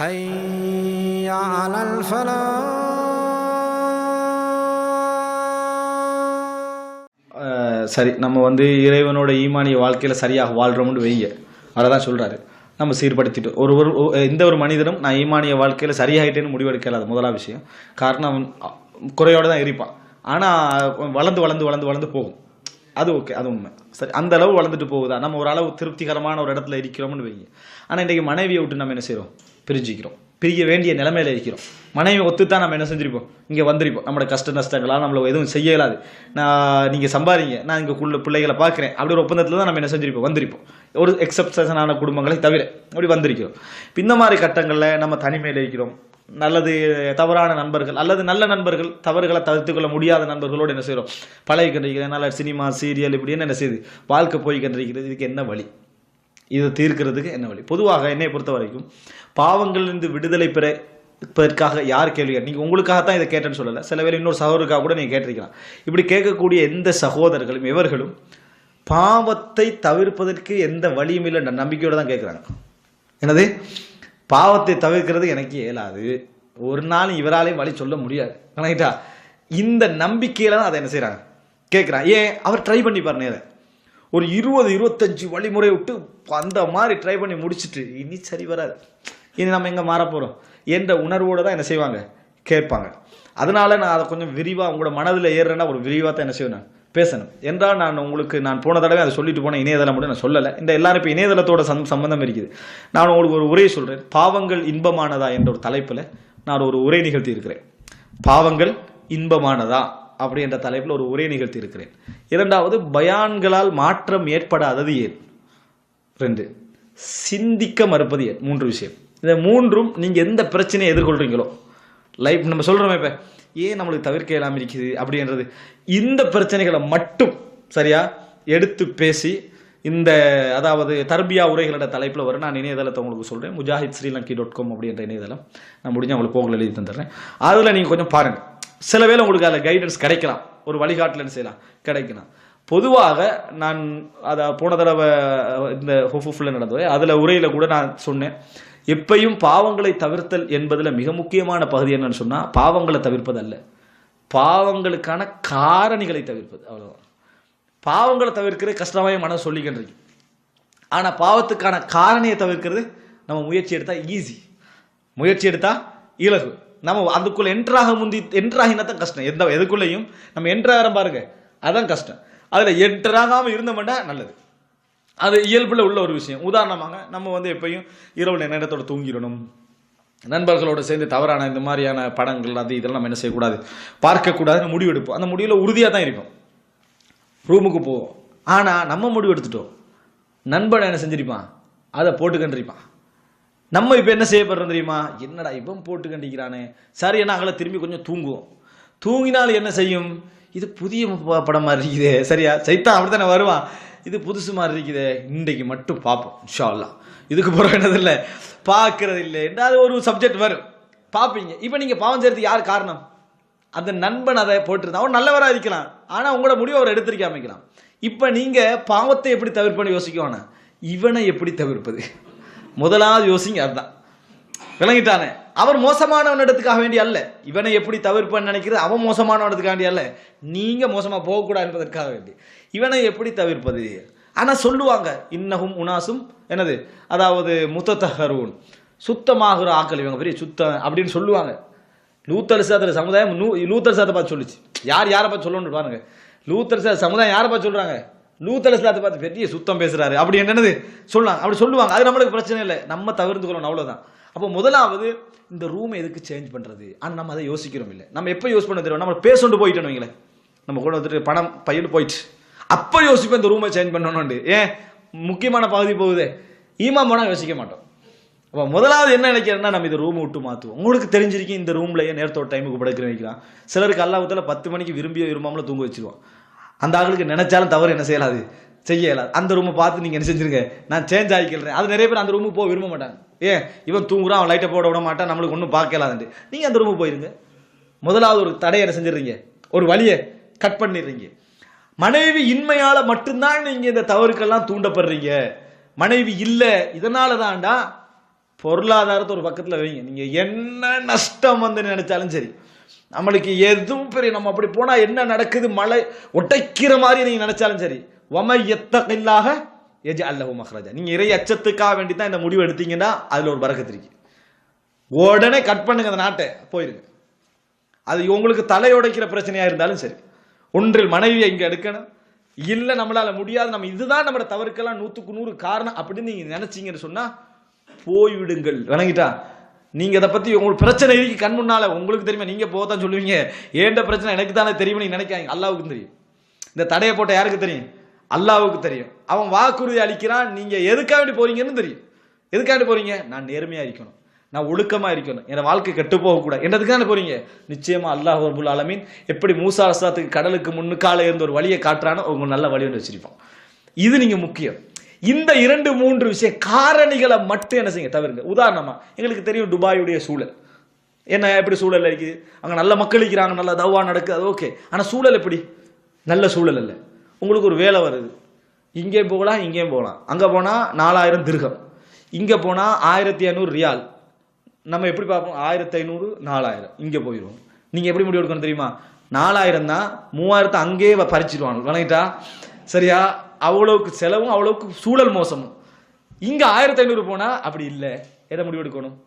حي على الفلاح அஹ் சரி நம்ம வந்து இறைவனோட ஈமானிய வாழ்க்கையில் சரியாக வாழ்கிறோம்னு வெய்ய அதை தான் சொல்கிறாரு நம்ம சீர்படுத்திட்டு ஒரு ஒரு ஒ- எந்த ஒரு மனிதனும் நான் ஈமானிய வாழ்க்கையில் சரியாயிட்டேன்னு முடிவெடுக்கல அது முதலாவது விஷயம் காரணம் அவன் அ- குறையோட தான் இருப்பான் ஆனால் வளர்ந்து வளர்ந்து வளர்ந்து வளர்ந்து போகும் அது ஓகே அது உண்மை சரி அந்த அளவு வளர்ந்துட்டு போகுதா நம்ம ஒரு அளவு திருப்திகரமான ஒரு இடத்துல இருக்கிறோம்னு வைங்க ஆனால் இன்றைக்கி மனைவியை விட்டு நம்ம என்ன செய்கிறோம் பிரிஞ்சிக்கிறோம். பிரிய வேண்டிய நிலைமையில இருக்கிறோம். மனைவி ஒத்துத்தான் நம்ம என்ன செஞ்சிருப்போம்? இங்கே வந்திருப்போம். நம்மளோட கஷ்ட நஷ்டங்களாக நம்மளை எதுவும் செய்ய இயலாது நான் நீங்கள் சம்பாதிங்க. நான் இங்கே உள்ள பிள்ளைகளை பார்க்குறேன் அப்படி ஒரு ஒப்பந்தத்தில் தான் நம்ம என்ன செஞ்சிருப்போம்? வந்திருப்போம். ஒரு எக்ஸப்ஷனான குடும்பங்களை தவிர அப்படி வந்திருக்கிறோம். இப்போ இந்த மாதிரி கட்டங்களில் நம்ம தனிமையில் இருக்கிறோம். நல்லது தவறான நண்பர்கள் அல்லது நல்ல நண்பர்கள் தவறுகளை தவிர்த்து கொள்ள முடியாத நண்பர்களோடு என்ன செய்கிறோம் பழைய பழகிக்கின்றிருக்கிறேன் நல்ல சினிமா சீரியல் இப்படின்னு என்ன செய்யுது வாழ்க்கை போய் கண்டிருக்கிறது. இதுக்கு என்ன வழி? இதை தீர்க்கிறதுக்கு என்ன வழி? பொதுவாக என்னை பொறுத்த வரைக்கும் பாவங்களிலிருந்து விடுதலை பெற இப்பதற்காக யார் கேள்வி நீங்கள் நீங்கள் உங்களுக்காகத்தான் இதை கேட்டேன்னு சொல்லலை. சில பேர் இன்னொரு சகோதரருக்காக கூட நீங்கள் கேட்டிருக்கலாம். இப்படி கேட்கக்கூடிய எந்த சகோதரர்களும் எவர்களும் பாவத்தை தவிர்ப்பதற்கு எந்த வழியும் இல்லை நம்பிக்கையோடு தான் கேட்குறாங்க. என்னது? பாவத்தை தவிர்க்கிறது எனக்கு இயலாது. ஒரு நாள் இவராலையும் வழி சொல்ல முடியாது. கணக்கிட்டா? இந்த நம்பிக்கையில தான் அதை என்ன செய்கிறாங்க கேட்குறான் ஏன்? அவர் ட்ரை பண்ணி பாருங்க ஒரு இருபது இருபத்தஞ்சி வழிமுறை விட்டு அந்த மாதிரி ட்ரை பண்ணி முடிச்சிட்டு இனி சரி வராது. இனி நம்ம எங்கே மாற போகிறோம் என்ற உணர்வோடு தான் என்ன செய்வாங்க? கேட்பாங்க. அதனால் நான் அதை கொஞ்சம் விரிவாக உங்களோட மனதில் ஏறுறேன்னா ஒரு விரிவாக தான் என்ன செய்வேன் நான்? பேசணும். என்றால் நான் உங்களுக்கு நான் போன தடவை அதை சொல்லிட்டு போன இணையதளம் மட்டும் நான் சொல்லலை. இந்த எல்லாரும் இப்போ இணையதளத்தோட சம் சம்பந்தம் இருக்குது. நான் உங்களுக்கு ஒரு உரையை சொல்கிறேன் பாவங்கள் இன்பமானதா என்ற ஒரு தலைப்பில் நான் ஒரு உரை நிகழ்த்தி இருக்கிறேன். பாவங்கள் இன்பமானதா? அப்படி என்ற தலைப்பில் ஒரு உரை நிகழ்த்தி இருக்கிறேன் இரண்டாவது பயான்களால் மாற்றம் ஏற்படாதது ஏன்? ரெண்டு சிந்திக்க மறுப்பது ஏன்? மூன்று விஷயம். இந்த மூன்றும் நீங்கள் எந்த பிரச்சனையை எதிர்கொள்கிறீங்களோ லைஃப் நம்ம சொல்கிறோமே இப்போ ஏன் நம்மளுக்கு தவிர்க்க இல்லாமல் இருக்குது அப்படின்றது இந்த பிரச்சனைகளை மட்டும் சரியா எடுத்து பேசி இந்த அதாவது தர்பியா உரைகளோட தலைப்பில் வர நான் இணையதளத்தை உங்களுக்கு சொல்கிறேன் முஜாஹித் ஸ்ரீலங்கி டாட் காம் அப்படின்ற இணையதளம். நான் முடிஞ்ச உங்களுக்கு போகல எழுதி தந்துடுறேன். அதில் நீங்கள் கொஞ்சம் பாருங்கள் சில வேளை உங்களுக்கு அதில் கைடன்ஸ் கிடைக்கலாம். ஒரு வழிகாட்டலன்னு செய்யலாம்? கிடைக்கலாம். பொதுவாக நான் அதை போன தடவை இந்த ஹுஃபுஃபில் நடந்தது. அதில் உரையில் கூட நான் சொன்னேன். எப்பையும் பாவங்களை தவிர்த்தல் என்பதில் மிக முக்கியமான பகுதி என்னன்னு சொன்னால் பாவங்களை தவிர்ப்பது அல்ல பாவங்களுக்கான காரணிகளை தவிர்ப்பது. அவ்வளோதான் பாவங்களை தவிர்க்கிறது கஷ்டமாக மனம் சொல்லிக்கின்றது ஆனால் பாவத்துக்கான காரணியை தவிர்க்கிறது நம்ம முயற்சி எடுத்தால் ஈஸி முயற்சி எடுத்தால் இலகு. நம்ம அதுக்குள்ளே என்ட்ராக முந்தி என்ட்ராகினா தான் கஷ்டம். எந்த எதுக்குள்ளேயும் நம்ம என்ட்ராகிறோம் பாருங்க. அதுதான் கஷ்டம். அதில் என்ட்ராகாமல் இருந்தோம்னா நல்லது. அது இயல்பில் உள்ள ஒரு விஷயம். உதாரணமாக நம்ம வந்து எப்பயும் இரவு நேரத்தோட தூங்கிடணும். நண்பர்களோடு சேர்ந்து தவறான இந்த மாதிரியான படங்கள் அது இதெல்லாம் நம்ம என்ன செய்யக்கூடாது? பார்க்கக்கூடாதுன்னு முடிவு எடுப்போம். அந்த முடிவில் உறுதியாக தான் இருக்கும் ரூமுக்கு போவோம். ஆனால் நம்ம முடிவு எடுத்துட்டோம். நண்பன் என்ன செஞ்சிருப்பான்? அதை போட்டு கண்டிருப்பான் நம்ம இப்போ என்ன செய்யப்படுறோம் தெரியுமா? என்னடா இவன் போட்டு கண்டிக்கிறானே. சரி என்ன அங்கே திரும்பி கொஞ்சம் தூங்குவோம். தூங்கினால் என்ன செய்யும்? இது புதிய படம் மாதிரி இருக்குது. சரியா? சைத்தான் அப்படித்தானே வருவான். இது புதுசு மாதிரி இருக்குது. இன்றைக்கு மட்டும் பார்ப்போம் இன்ஷா அல்லாஹ் இதுக்கு பிறகு என்னதில்லை பார்க்கறது இல்லை. என்றாவது ஒரு சப்ஜெக்ட் வரும். பார்ப்பீங்க. இப்போ நீங்கள் பாவம் செய்கிறதுக்கு யார் காரணம்? அந்த நண்பன் அதை போட்டிருந்தான் அவன் நல்லவராக இருக்கலாம். ஆனால் உங்களோட முடிவை அவர் எடுத்திருக்காம அமைக்கலாம் இப்போ நீங்கள் பாவத்தை எப்படி தவிர்ப்பன்னு யோசிக்கணும். இவனை எப்படி தவிர்ப்பது? முதலாவது யோசிங்க அதுதான். விளங்கிட்டானே. அவர் மோசமானவனிடத்துக்காக வேண்டி அல்ல. இவனை எப்படி தவிர்ப்பன்னு நினைக்கிறது? அவன் மோசமானவனத்துக்காக வேண்டிய அல்ல. நீங்கள் மோசமாக போகக்கூடாது என்பதற்காக வேண்டி. இவனை எப்படி தவிர்ப்பது? ஆனால் சொல்லுவாங்க இன்னகும் உனாசும் என்னது? அதாவது முத்தத்தஹரூன் சுத்தமாகிற ஆக்கள் இவங்க பெரிய சுத்தம் அப்படின்னு சொல்லுவாங்க. லூத்தர் சாத்திர சமுதாயம் நூ லூத்தர் சாத்தை பார்த்து சொல்லுச்சு. யார் யாரை பார்த்து சொல்லணும்னு பாருங்க. லூத்தர் சாத் சமுதாயம் யாரை பார்த்து சொல்கிறாங்க லூத்தர் அதை பார்த்து பெரிய சுத்தம் பேசுறாரு. அப்படி என்னது? சொல்லலாம். அப்படி சொல்லுவாங்க. அது நம்மளுக்கு பிரச்சனை இல்லை. நம்ம தவிர்த்து கொள்ளணும். அவ்வளோதான் அப்போ முதலாவது இந்த ரூமை எதுக்கு சேஞ்ச் பண்ணுறது ஆனால் நம்ம அதை யோசிக்கிறோம் இல்லை. நம்ம எப்போ யூஸ் பண்ண தெரியும்? நம்ம பேசொண்டு போயிட்டோம் வைங்களேன். நம்ம கூட வந்துட்டு பணம் பையன் போயிட்டு. அப்போ யோசிப்போம் இந்த ரூமை சேஞ்ச் பண்ணணும்னு. ஏன்? முக்கியமான பகுதி போகுதே. ஈமா போனால் யோசிக்க மாட்டோம். அப்போ முதலாவது என்ன நினைக்கிறேன்னா நம்ம இந்த ரூமை விட்டு மாற்றுவோம் உங்களுக்கு தெரிஞ்சிருக்கும் இந்த ரூம்லையே நேரத்தோட டைமுக்கு படுக்கிற வைக்கலாம். சிலருக்கு அல்லாஹத்தில் பத்து மணிக்கு விரும்பியோ விரும்பாமல் தூங்க வச்சிருவோம் அந்த ஆளுக்கு நினைச்சாலும் தவறு என்ன செய்யலாது? செய்ய இயலாது. அந்த ரூமை பார்த்து நீங்கள் என்ன செஞ்சுருங்க? நான் சேஞ்ச் ஆகிக்கிறேன். அது நிறைய பேர் அந்த ரூமுக்கு போக விரும்ப மாட்டாங்க. ஏன்? இவன் தூங்குறான் அவன் லைட்டை போட விட மாட்டான் நம்மளுக்கு ஒன்றும் பார்க்கலாதுன்ட்டு நீங்கள் அந்த ரூமுக்கு போயிருங்க. முதலாவது ஒரு தடையை என்ன செஞ்சிடுறீங்க? ஒரு வழியை கட் பண்ணிடுறீங்க. மனைவி இன்மையால் மட்டும்தான் நீங்கள் இந்த தவறுக்கெல்லாம் தூண்டப்படுறீங்க. மனைவி இல்லை இதனால தான்டா பொருளாதாரத்தை ஒரு பக்கத்தில் வைங்க. நீங்கள் என்ன நஷ்டம் வந்து நினச்சாலும் சரி நம்மளுக்கு எதுவும் பெரிய நம்ம அப்படி போனால் என்ன நடக்குது மழை ஒட்டைக்கிற மாதிரி நீங்கள் நினச்சாலும் சரி ஒம எத்தகில்லாக எஜ அல்லஹு மஹராஜா. நீங்கள் இறை அச்சத்துக்காக வேண்டி தான் இந்த முடிவு எடுத்தீங்கன்னா அதில் ஒரு பறக்கத்து இருக்கு. உடனே கட் பண்ணுங்க அந்த நாட்டை போயிருங்க. அது உங்களுக்கு தலையுடைக்கிற பிரச்சனையாக இருந்தாலும் சரி ஒன்றில் மனைவியை இங்கே எடுக்கணும். இல்லை நம்மளால் முடியாது நம்ம இதுதான் நம்மளை தவறுக்கெல்லாம் நூற்றுக்கு நூறு காரணம் அப்படின்னு நீங்கள் நினச்சிங்கன்னு சொன்னால் போய்விடுங்கள். வணங்கிட்டா? நீங்க இதை பத்தி உங்களுக்கு பிரச்சனை இருக்கு கண் முன்னால. உங்களுக்கு தெரியுமா? நீங்க போதான் சொல்லுவீங்க. ஏண்ட பிரச்சனை? எனக்கு தானே தெரியும்னு நீங்க நினைக்காங்க அல்லாவுக்கு தெரியும். இந்த தடையை போட்ட யாருக்கு தெரியும்? அல்லாவுக்கு தெரியும். அவன் வாக்குறுதி அளிக்கிறான். நீங்க எதுக்காக வேண்டி போறீங்கன்னு தெரியும். எதுக்காக வேண்டி போறீங்க? நான் நேர்மையா இருக்கணும். நான் ஒழுக்கமா இருக்கணும். என் வாழ்க்கை கெட்டு போகக்கூடாது. என்னதுக்கான போறீங்க? நிச்சயமா அல்லாஹ் ரபுல் ஆலமீன் எப்படி மூசா கடலுக்கு கடலுக்கு முன்னுக்கால இருந்த ஒரு வழியை காட்டுறானோ உங்களுக்கு நல்ல வழி ஒன்று வச்சிருப்போம் இது நீங்க முக்கியம். இந்த இரண்டு மூன்று விஷய காரணிகளை மட்டும் என்ன செய்யுங்க தவிருங்க. உதாரணமா எங்களுக்கு தெரியும் துபாயுடைய சூழல். என்ன எப்படி சூழல் இருக்குது அங்கே நல்ல மக்கள் இருக்கிறாங்க நல்ல தவா நடக்குது அது ஓகே. ஆனால் சூழல் எப்படி? நல்ல சூழல் இல்லை உங்களுக்கு ஒரு வேலை வருது. இங்கேயும் போகலாம் இங்கேயும் போகலாம். அங்கே போனால் நாலாயிரம் திருகம். இங்கே போனால் ஆயிரத்தி ஐநூறு ரியால். நம்ம எப்படி பார்ப்போம்? ஆயிரத்தி ஐநூறு நாலாயிரம். இங்கே போயிடுவோம். நீங்கள் எப்படி முடிவு எடுக்கணும் தெரியுமா? நாலாயிரம் தான் மூவாயிரத்தை அங்கேயே பறிச்சிடுவாங்க வணங்கிட்டா சரியா? அவ்வளவுக்கு செலவும் அவ்வளவுக்கு சூழல் மோசமும். இங்கே ஆயிரத்தி ஐநூறு போனால் அப்படி இல்லை. எதை முடிவெடுக்கணும்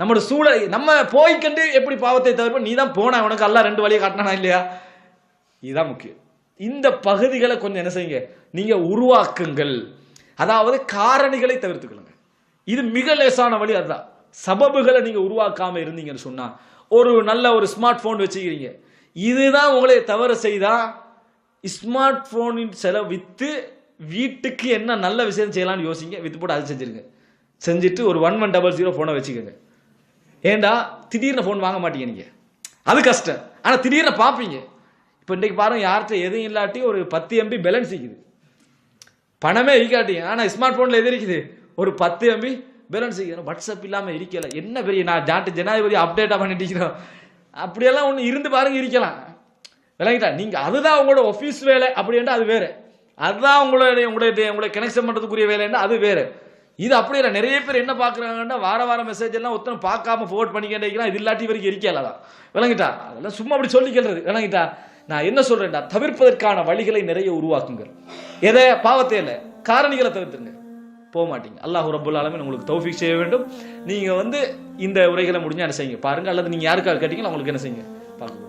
நம்மளோட சூழல் நம்ம போய்கண்டு எப்படி பாவத்தை தவிர்ப்போம்? நீ தான் போன உனக்கு எல்லாம் ரெண்டு வழியை காட்டினா இல்லையா? இதுதான் முக்கியம். இந்த பகுதிகளை கொஞ்சம் என்ன செய்யுங்க? நீங்க உருவாக்குங்கள். அதாவது காரணிகளை தவிர்த்துக்கணுங்க இது மிக லேசான வழி அதுதான். சபபுகளை நீங்க உருவாக்காம இருந்தீங்கன்னு சொன்னா ஒரு நல்ல ஒரு ஸ்மார்ட் போன் வச்சுக்கிறீங்க. இதுதான் உங்களை தவறு செய்தா ஸ்மார்ட் போனின் செலவு வித்து வீட்டுக்கு என்ன நல்ல விஷயம் செய்யலாம்னு யோசிங்க வித்து போட்டு அது செஞ்சுருங்க. செஞ்சுட்டு ஒரு ஒன் ஒன் டபுள் ஜீரோ ஃபோனை வச்சுக்கோங்க. ஏண்டா திடீர்னு ஃபோன் வாங்க மாட்டீங்க நீங்கள் அது கஷ்டம். ஆனால் திடீர்னு பார்ப்பீங்க. இப்போ இன்றைக்கு பாருங்கள் யார்கிட்ட எதுவும் இல்லாட்டி ஒரு பத்து எம்பி பேலன்ஸ் இருக்குது பணமே இருக்காட்டிங்க. ஆனால் ஸ்மார்ட் ஃபோனில் எது இருக்குது? ஒரு பத்து எம்பி பேலன்ஸ் இருக்குது வாட்ஸ்அப் இல்லாமல் இருக்கல. என்ன பெரிய நான் ஜாட்டு ஜனாதிபதி அப்டேட்டாக பண்ணிட்டு அப்படியெல்லாம் ஒன்று இருந்து பாருங்க இருக்கலாம். விளங்கிட்டா? நீங்கள் அதுதான் உங்களோட ஒஃபீஸ் வேலை அப்படின்ட்டு அது வேறு. அதுதான் உங்களுடைய உங்களுடைய உங்களை கனெக்ஷன் பண்ணுறதுக்குரிய வேலைன்னா அது வேறு. இது அப்படி இல்லை நிறைய பேர் என்ன பார்க்குறாங்கன்னா வார வார மெசேஜ் எல்லாம் ஒருத்தனை பார்க்காம ஃபோர்ட் பண்ணிக்கிட்டே இது இல்லாட்டி வரைக்கும் இருக்கையில தான் விளங்கிட்டா? அதெல்லாம் சும்மா அப்படி சொல்லிக்கிறது விளங்கிட்டா? நான் என்ன சொல்கிறேன்டா தவிர்ப்பதற்கான வழிகளை நிறைய உருவாக்குங்கள். எதை? பாவத்தே இல்லை. காரணிகளை தவிர்த்துங்க போக மாட்டீங்க. அல்லாஹ் ரபுல் ஆலமின் உங்களுக்கு தௌஃபிக் செய்ய வேண்டும். நீங்கள் வந்து இந்த உரைகளை முடிஞ்சால் என்ன செய்யுங்க. பாருங்க. அல்லது நீங்கள் யாருக்காக கேட்டீங்களோ அவங்களுக்கு என்ன செய்யுங்க? பார்க்க